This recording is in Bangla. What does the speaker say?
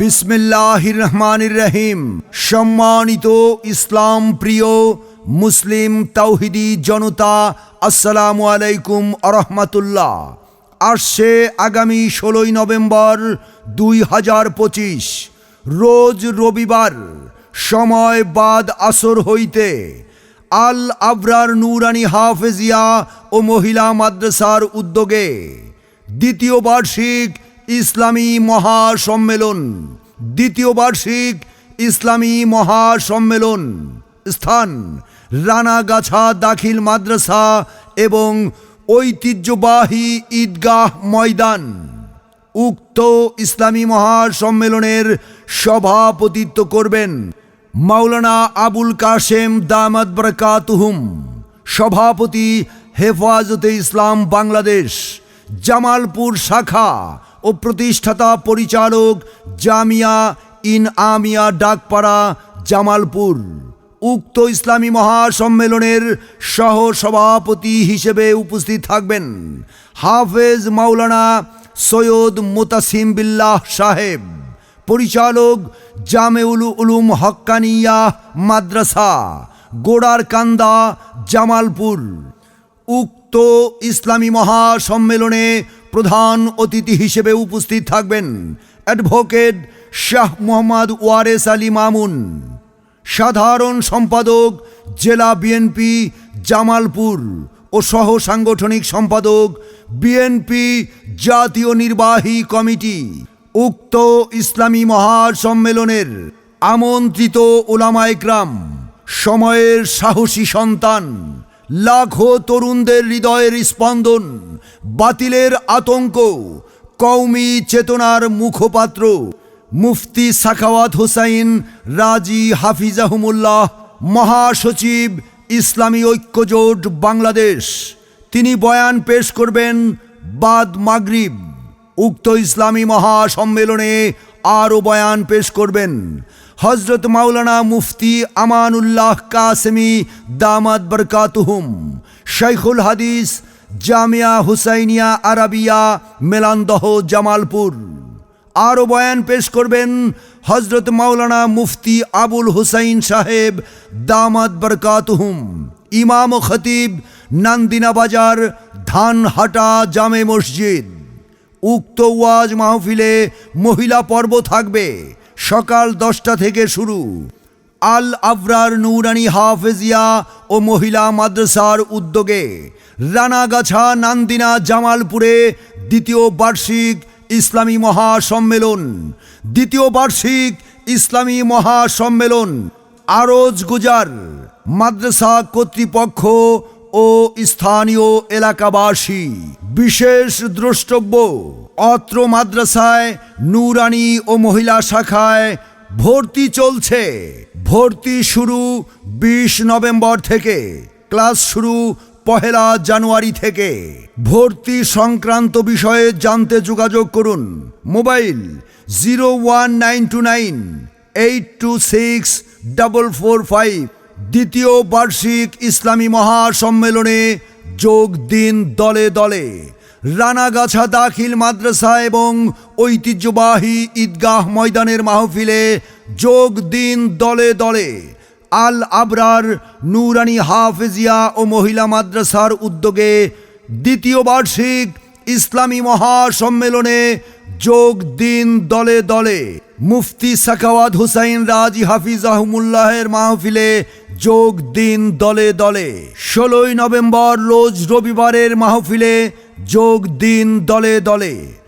বিসমিল্লাহ রহমানির রহিম সম্মানিত ইসলাম প্রিয় মুসলিম তাওহিদি জনতা, আসসালামু আলাইকুম আরহামাতুল্লাহ। আসছে আগামী ষোলোই নভেম্বর দুই হাজার পঁচিশ, রোজ রবিবার, সময় বাদ আসর হইতে। আল আবরার নুরানি হাফেজিয়া ও মহিলা মাদ্রাসার উদ্যোগে দ্বিতীয় বার্ষিক ইসলামী মহাসম্মেলন। দ্বিতীয় বার্ষিক ইসলামী মহাসম্মেলন স্থান, রানাগাছা দাখিল মাদ্রাসা এবং ঐতিহ্যবাহী ঈদগাহ ময়দান। উক্ত ইসলামী মহাসম্মেলনের সভাপতিত্ব করবেন মাওলানা আবুল কাশেম দামাদ বরকাতুহুম, সভাপতি হেফাজতে ইসলাম বাংলাদেশ, জামালপুর শাখা ও প্রতিষ্ঠাতা পরিচালক জামিয়া ইন আমিয়া ডাকপাড়া জামালপুর। উক্ত ইসলামী মহাসম্মেলনের সহ সভাপতি হিসেবে উপস্থিত থাকবেন হাফেজ মাওলানা সৈয়দ মোতাসিম বিল্লাহ সাহেব, পরিচালক জামেউল উলুম হক্কানিয়া মাদ্রাসা গোড়ার কান্দা জামালপুর। উক্ত ইসলামী মহাসম্মেলনে প্রধান অতিথি হিসেবে উপস্থিত থাকবেন অ্যাডভোকেট শাহ মোহাম্মদ ওয়ারেস আলী মামুন, সাধারণ সম্পাদক জেলা বিএনপি জামালপুর ও সহ সাংগঠনিক সম্পাদক বিএনপি জাতীয় নির্বাহী কমিটি, উক্ত ইসলামী মহাসম্মেলনের আমন্ত্রিত ওলামাইকরাম সময়ের সাহসী সন্তান লাখো তরুণদের হৃদয়ের স্পন্দন, বাতিলের আতঙ্ক কৌমি চেতনার মুখপাত্র, মুফতি সাখাওয়াত হোসাইন, রাজি হাফিজাহুমুল্লাহ, মহাসচিব ইসলামী ঐক্যজোট বাংলাদেশ। তিনি বয়ান পেশ করবেন বাদ মাগরিব। উক্ত ইসলামী মহাসম্মেলনে আরও বয়ান পেশ করবেন। হজরত মাওলানা মুফতি আমানুল্লাহ কাসেমি দামাদ বরকাতুহুম। শৈখুল হাদিস, জামিয়া হুসাইনিয়া আরাবিয়া, মেলান্দহ, জামালপুর। আরও বয়ান পেশ করবেন হজরত মাওলানা মুফতি আবুল হুসাইন সাহেব দামাদ বরকাতুহুম। ইমাম খতিব, নান্দিনা বাজার, ধানহাটা জামে মসজিদ। উক্ত ওয়াজ মাহফিলে মহিলা পর্ব থাকবে। সকাল দশটা থেকে শুরু। আল আবরার নৌরানি হাফেজিয়া ও মহিলা মাদ্রাসার উদ্যোগে রানাগাছা নান্দিনা জামালপুরে দ্বিতীয় বার্ষিক ইসলামী মহাসম্মেলন। দ্বিতীয় বার্ষিক ইসলামী মহাসম্মেলন। আরজ গুজার মাদ্রাসা কর্তৃপক্ষ ও স্থানীয় এলাকাবাসী, বিশেষ দ্রষ্টব্য, অত্র মাদ্রাসায় নুরানি ও মহিলা শাখায় ভর্তি চলছে। ভর্তি শুরু বিশ নভেম্বর থেকে, ক্লাস শুরু পহেলা জানুয়ারি থেকে। ভর্তি সংক্রান্ত বিষয়ে জানতে যোগাযোগ করুন, mobile zero one nine two nine eight two six double four five. দ্বিতীয় বার্ষিক ইসলামী মহাসম্মেলনে যোগ দিন দলে দলে। রানাগাছা দাখিল মাদ্রাসা এবং ঐতিহ্যবাহী ঈদগাহ ময়দানের মাহফিলে যোগ দিন দলে দলে। আল আবরার, নুরানি হাফেজিয়া ও মহিলা মাদ্রাসার উদ্যোগে দ্বিতীয় বার্ষিক ইসলামী মহাসম্মেলনে যোগ দিন দলে দলে। মুফতি সাকাওয়াত হুসাইন রাজি হাফিজ আহমুল্লাহের মাহফিলে যোগ দিন দলে দলে। ষোলোই নভেম্বর রোজ রবিবারের মাহফিলে যোগ দিন দলে দলে।